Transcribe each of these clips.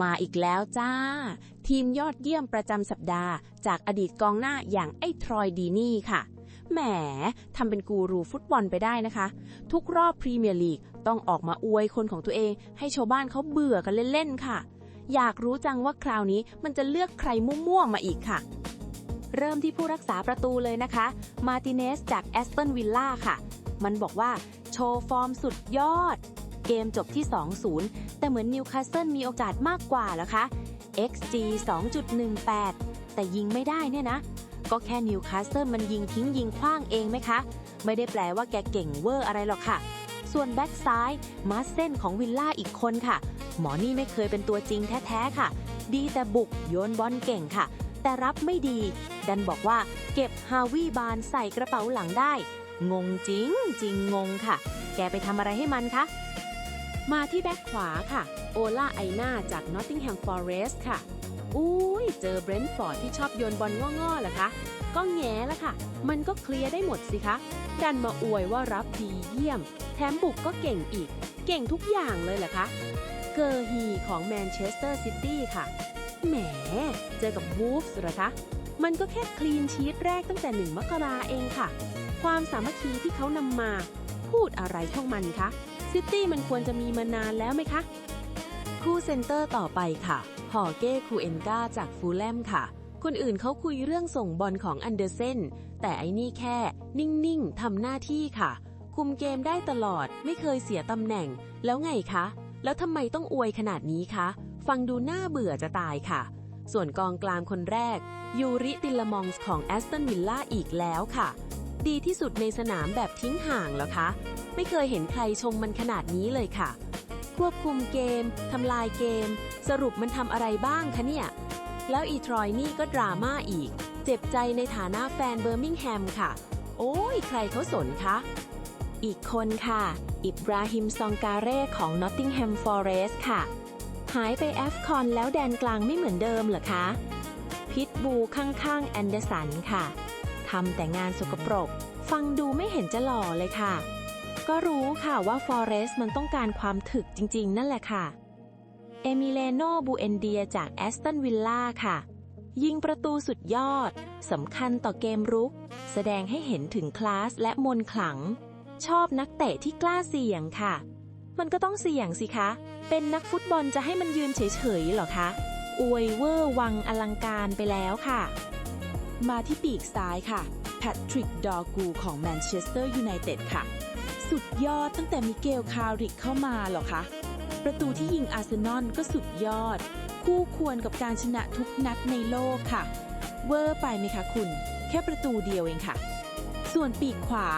มาอีกแล้วจ้า ทีมยอดเยี่ยมประจำสัปดาห์ จากอดีตกองหน้าอย่างไอ้ทรอยดีนี่ค่ะแหมทำเป็นกูรูฟุตบอลไปได้นะคะ ทุกรอบพรีเมียร์ลีกต้องออกมาอวยคนของตัวเอง ให้ชาวบ้านเขาเบื่อกันเล่นๆค่ะ อยากรู้จังว่าคราวนี้มันจะเลือกใครมั่วๆมาอีกค่ะ เริ่มที่ผู้รักษาประตูเลยนะคะ มาติเนสจากแอสตันวิลล่าค่ะ มันบอกว่า โชว์ฟอร์มสุดยอด เกมจบที่ 2-0 แต่เหมือนนิวคาสเซิลมีโอกาสมากกว่าแล้วคะ XG 2.18 แต่ยิงไม่ได้เนี่ยนะ ก็แค่นิวคาสเซิลมันยิงทิ้งยิงขว้างเองไหมคะ ไม่ได้แปลว่าแกเก่งเวอร์อะไรหรอกค่ะ ส่วนแบ็กซ้ายมาเส้นของวิลล่าอีกคนค่ะ หมอนี่ไม่เคยเป็นตัวจริงแท้ๆค่ะ ดีแต่บุกโยนบอลเก่งค่ะ แต่รับไม่ดี ดันบอกว่าเก็บฮาวิบานใส่กระเป๋าหลังได้ งงจริงจริงงงค่ะ แกไปทำอะไรให้มันคะ มาที่แบ็คขวาค่ะ โอล่าไอนาจาก Nottingham Forest ค่ะ อุ้ยเจอเบรนท์ฟอร์ดที่ชอบโยนบอลง่อๆเหรอคะ ก็แง่ละค่ะ มันก็เคลียร์ได้หมดสิคะ ดันมาอวยว่ารับดีเยี่ยม แถมบุกก็เก่งอีก เก่งทุกอย่างเลยเหรอคะ เกอร์ฮีของแมนเชสเตอร์ซิตี้ค่ะ แหม เจอกับวูฟส์เหรอคะ มันก็แค่คลีนชีตแรกตั้งแต่หนึ่งมกราเองค่ะ ความสามัคคีที่เขานำมา พูดอะไรช่องมันคะ ซิตี้มันควรจะมีมานานแล้วไหมคะ คู่เซนเตอร์ต่อไปค่ะฮอเก้คูเอนกาจากฟูลแลมค่ะ คนอื่นเขาคุยเรื่องส่งบอลของอันเดอร์เซนแต่ไอ้นี่แค่ นิ่งๆทำหน้าที่ค่ะ คุมเกมได้ตลอดไม่เคยเสียตำแหน่ง แล้วไงคะ แล้วทำไมต้องอวยขนาดนี้คะ ฟังดูน่าเบื่อจะตายค่ะ ส่วนกองกลางคนแรก ยูริติลมองส์ของแอสตันวิลล่าอีกแล้วค่ะ ดีที่สุดในสนามแบบทิ้งห่างแล้วคะ ไม่เคยเห็นใครชมมันขนาดนี้เลยค่ะ ควบคุมเกม ทำลายเกม สรุปมันทำอะไรบ้างคะเนี่ย แล้วอีทรอยนี่ก็ดราม่าอีก เจ็บใจในฐานะแฟนเบอร์มิงแฮมค่ะ โอ้ยใครเขาสนคะ อีกคนค่ะ อิบราฮิมซองการเร่ของ Nottingham Forest ค่ะ หายไปแอฟคอนแล้วแดนกลางไม่เหมือนเดิมเหรอคะ พิทบูข้างๆแอนเดอร์สันค่ะ ทำแต่งานสกปรก ฟังดูไม่เห็นจะหล่อเลยค่ะ ก็รู้ค่ะว่าฟอเรสต์มันต้องการความถึกจริงๆ นั่นแหละค่ะ เอมิเลโนบูเอนเดียจากแอสตันวิลล่าค่ะ ยิงประตูสุดยอดสำคัญต่อเกมรุก แสดงให้เห็นถึงคลาสและมนต์ขลัง ชอบนักเตะที่กล้าเสี่ยงค่ะ มันก็ต้องเสี่ยงสิคะ เป็นนักฟุตบอลจะให้มันยืนเฉยๆหรอคะ อวยเวอร์วังอลังการไปแล้วค่ะ มาที่ปีกซ้ายค่ะแพทริกดอร์กูของแมนเชสเตอร์ยูไนเต็ดค่ะ สุดยอดตั้งแต่มิเกลคาริกเข้ามาหรอคะประตูที่ยิงอาร์เซนอลก็สุดยอด คู่ควรกับการชนะทุกนัดในโลกค่ะ เวอร์ไปไหมคะคุณ แค่ประตูเดียวเองค่ะ ส่วนปีกขวา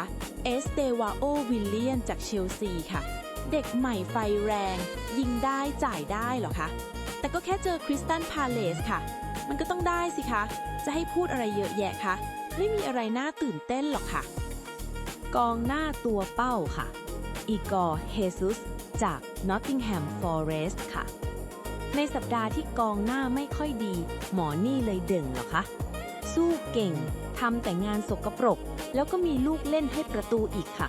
เอสเตวาโอวิลเลียนจากเชลซีค่ะ เด็กใหม่ไฟแรง ยิงได้จ่ายได้หรอคะ แต่ก็แค่เจอคริสตันพาเลสค่ะ มันก็ต้องได้สิคะ จะให้พูดอะไรเยอะแยะคะ ไม่มีอะไรน่าตื่นเต้นหรอกค่ะ กองหน้าตัวเป้าค่ะ อีกอร์เฮซุสจาก Nottingham Forest ค่ะ ในสัปดาห์ที่กองหน้าไม่ค่อยดี หมอนี่เลยเด่งเหรอคะ สู้เก่งทำแต่งานสกปรก แล้วก็มีลูกเล่นให้ประตูอีกค่ะ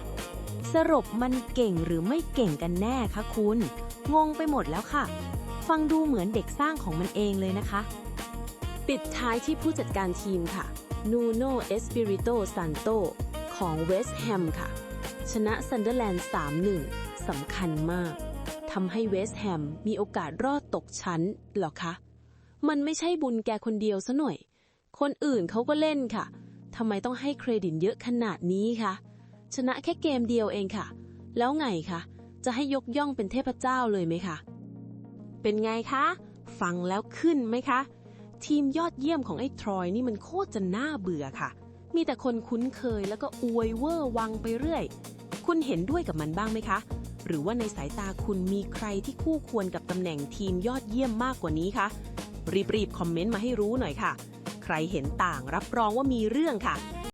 สรุปมันเก่งหรือไม่เก่งกันแน่คะคุณ งงไปหมดแล้วค่ะ ฟังดูเหมือนเด็กสร้างของมันเองเลยนะคะ ปิดท้ายที่ผู้จัดการทีมค่ะนูโนเอสปิริโตซันโตของเวสต์แฮมค่ะ ชนะซันเดอร์แลนด์ 3-1 สำคัญมากทำให้เวสต์แฮมมีโอกาสรอดตกชั้นหรอคะ มันไม่ใช่บุญแกคนเดียวซะหน่อย คนอื่นเขาก็เล่นค่ะทำไมต้องให้เครดิตเยอะขนาดนี้คะชนะแค่เกมเดียวเองค่ะ แล้วไงคะจะให้ยกย่องเป็นเทพเจ้าเลยไหมคะ เป็นไงคะ ฟังแล้วขึ้นไหมคะ ทีมยอดเยี่ยมของไอ้ทรอยนี่มันโคตรจะน่าเบื่อค่ะ มีแต่คนคุ้นเคยแล้วก็อวยเวอร์วังไปเรื่อย คุณเห็นด้วยกับมันบ้างไหมคะ หรือว่าในสายตาคุณมีใครที่คู่ควรกับตำแหน่งทีมยอดเยี่ยมมากกว่านี้คะ รีบๆ คอมเมนต์มาให้รู้หน่อยค่ะ ใครเห็นต่างรับรองว่ามีเรื่องค่ะ